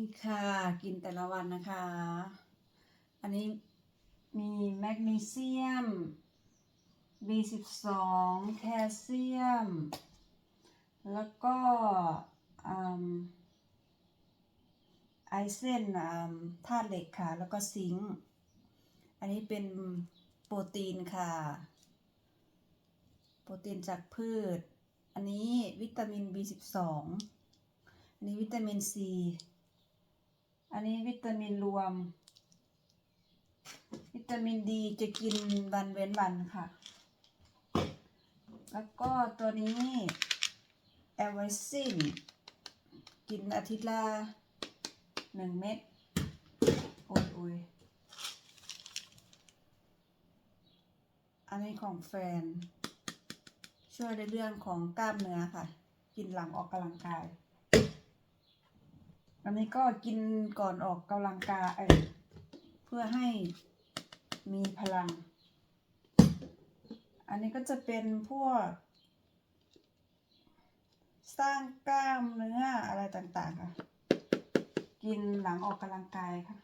นี่ค่ะ กินแต่ละวันนะคะ อันนี้มีแมกนีเซียม B12 แคลเซียม แล้วก็อไอเส้นธาตุเหล็กค่ะ แล้วก็ซิงค์ อันนี้เป็นโปรตีนค่ะ โปรตีนจากพืช อันนี้วิตามิน B12 อันนี้วิตามิน C อันนี้วิตามินรวม วิตามินดีจะกินวันเว้นวันค่ะ แล้วก็ตัวนี้แอลไวซินกินอาทิตย์ละหนึ่งเม็ดโอ้ยโอ้ยอันนี้ของแฟน ช่วยในเรื่องของกล้ามเนื้อค่ะ กินหลังออกกำลังกาย อันนี้ก็กินก่อนออกกำลังกาย เพื่อให้มีพลัง อันนี้ก็จะเป็นพวก สร้างกล้ามเนื้ออะไรต่างๆค่ะ กินหลังออกกำลังกายค่ะ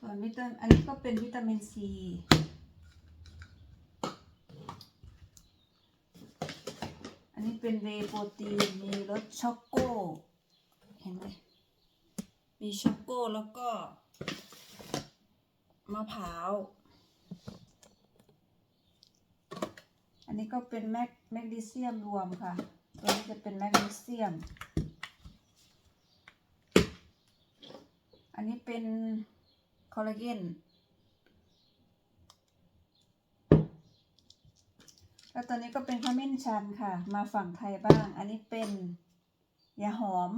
ส่วนวิตามินอันนี้ก็เป็นวิตามินซี อันนี้ เป็นเวโปรตีนมีรสช็อกโกเห็นไหมมีช็อกโกแล้วก็มะพร้าว อันนี้ก็เป็นแมกแมกนีเซียมรวมค่ะ ตัวนี้จะเป็นแมกนีเซียม อันนี้เป็นคอลลาเจน แล้วตอนนี้ก็เป็นข้าวมิ้นชันค่ะ มาฝั่งไทยบ้าง อันนี้เป็นยาหอม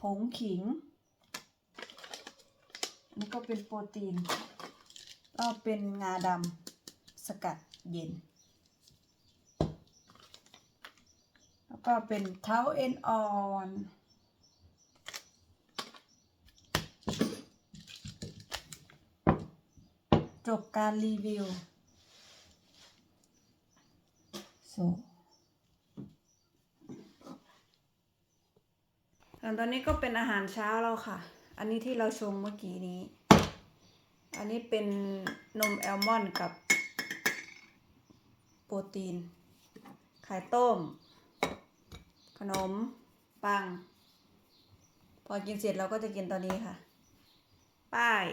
ผงขิง อันนี้ก็เป็นโปรตีน ก็เป็นงาดำสกัดเย็น แล้วก็เป็นเท้าเอ็นอ่อนจบการรีวิว so ส่วนตอนนี้ก็เป็นอาหารเช้าแล้วค่ะ อันนี้ที่เราชงเมื่อกี้นี้ อันนี้เป็นนมแอลมอนด์กับโปรตีน ไข่ต้ม ขนม ปัง พอกินเสร็จเราก็จะกินตอนนี้ค่ะ ป้าย